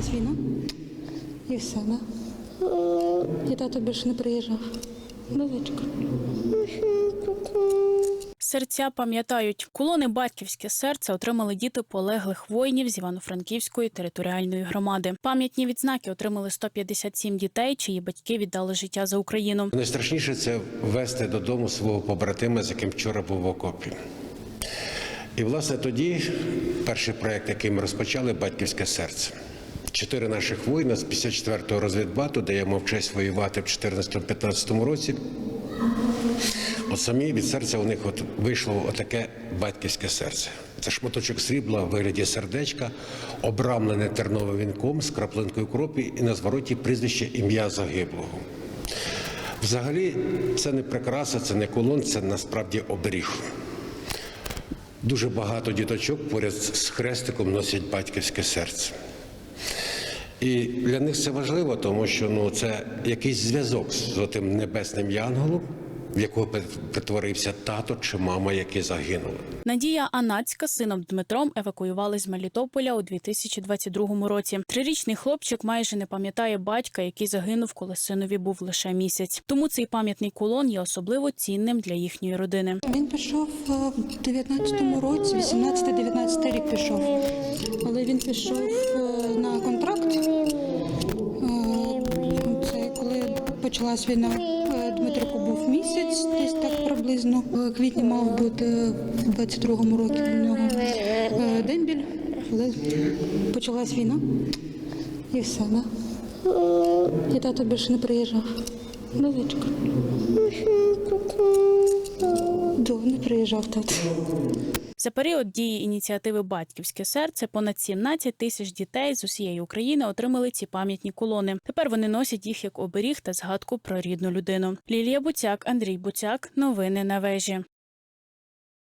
Почалась війна і все, да? І тато більше не приїжджав. Дозочка. Серця пам'ятають, колони батьківське серце отримали діти полеглих воїнів з Івано-Франківської територіальної громади. Пам'ятні відзнаки отримали 157 дітей, чиї батьки віддали життя за Україну. Найстрашніше це ввести додому свого побратима, з яким вчора був в окопі. І, власне, тоді перший проєкт, який ми розпочали, батьківське серце. Чотири наших воїна з 54-го розвідбату, де я мав честь воювати в 2014-2015 році. От самі від серця у них от вийшло отаке батьківське серце. Це шматочок срібла в вигляді сердечка, обрамлене терновим вінком з краплинкою кропі і на звороті прізвище ім'я загиблого. Взагалі, це не прикраса, це не колон, це насправді оберіг. Дуже багато діточок поряд з хрестиком носять батьківське серце. І для них це важливо, тому що ну, це якийсь зв'язок з тим небесним янголом, в якого перетворився тато чи мама, які загинули. Надія Анацька з сином Дмитром евакуювали з Мелітополя у 2022 році. Трирічний хлопчик майже не пам'ятає батька, який загинув, коли синові був лише місяць. Тому цей пам'ятний кулон є особливо цінним для їхньої родини. Він пішов е, в 19-му році, 18-19 рік пішов. Пішов е, на контракт. Е, Це коли почалась війна. Е, Дмитрику був місяць, десь так приблизно. В квітні мав бути в 22-му році у нього дембіль, але почалась війна. І все, да? І тато більше не приїжджав. Дозочка. До, не приїжджав тато. За період дії ініціативи Батьківське серце понад 17 тисяч дітей з усієї України отримали ці пам'ятні колони. Тепер вони носять їх як оберіг та згадку про рідну людину. Лілія Буцяк, Андрій Буцяк. Новини на вежі.